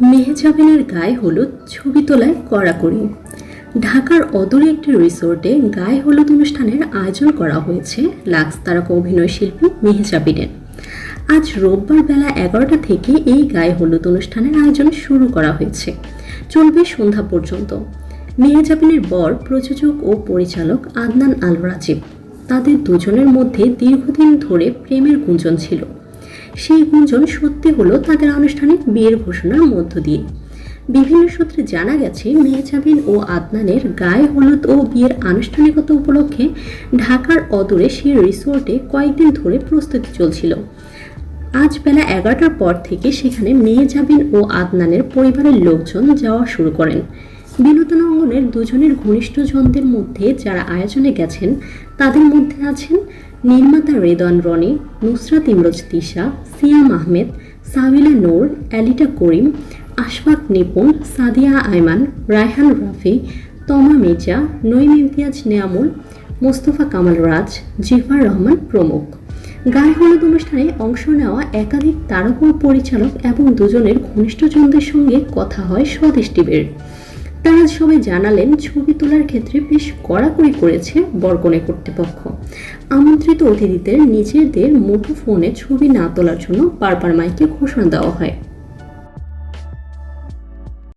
মেহজাবিনের গায়ে হলুদ ছবি তোলায় কড়াকড়ি। ঢাকার অদূরে একটি রিসোর্টে গায়ে হলুদ অনুষ্ঠানের আয়োজন করা হয়েছে লাক্স তারকা অভিনয় শিল্পী মেহজাবিনের। আজ রোববার বেলা এগারোটা থেকে এই গায়ে হলুদ অনুষ্ঠানের আয়োজন শুরু করা হয়েছে। চলবে সন্ধ্যা পর্যন্ত। মেহজাবিনের বর, প্রযোজক ও পরিচালক আদনান আল রাজীব তাদের দুজনের মধ্যে দীর্ঘদিন ধরে প্রেমের গুঞ্জন ছিল। সেই গুঞ্জন সত্যি হলো তাদের আনুষ্ঠানিক বিয়ের ঘোষণার মধ্য দিয়ে। বিভিন্ন সূত্রে জানা গেছে, মেহজাবিন ও আদনানের গায়ে হলুদ ও বিয়ের আনুষ্ঠানিকতা উপলক্ষে ঢাকার অদূরে সেই রিসোর্টে কয়েকদিন ধরে প্রস্তুতি চলছিল। আজ বেলা এগারোটার পর থেকে সেখানে মেহজাবিন ও আদনানের পরিবারের লোকজন যাওয়া শুরু করেন। বিনোদন অঙ্গনের দুজনের ঘনিষ্ঠজনদের মধ্যে যারা আয়োজনে গেছেন, তাদের মধ্যে আছেন নির্মাতা রেদন রনি, নুসরাত ইমরোজ তিশা, সিয়াম আহমেদ, সাবিলা নূর, অ্যালিটা করিম, আশফাক নিপুণ, সাদিয়া আয়মান, রায়হান রাফি, তমা মির্জা, নঈম ইমতিয়াজ নেয়ামুল, মোস্তফা কামাল রাজ জিফার রহমান প্রমুখ। গায়ে হলুদ অনুষ্ঠানে অংশ নেওয়া একাধিক তারকা পরিচালক এবং দুজনের ঘনিষ্ঠজনদের সঙ্গে কথা হয় স্বদেশ টিভির। তারা সবাই জানালেন, ছবি তোলার ক্ষেত্রে বেশ কড়াকড়ি করেছে বরকনে কর্তৃপক্ষ। আমন্ত্রিত অতিথিদের নিজেদের মুঠো ফোনে ছবি না তোলার জন্য বারবার মাইকে ঘোষণা দেওয়া হয়।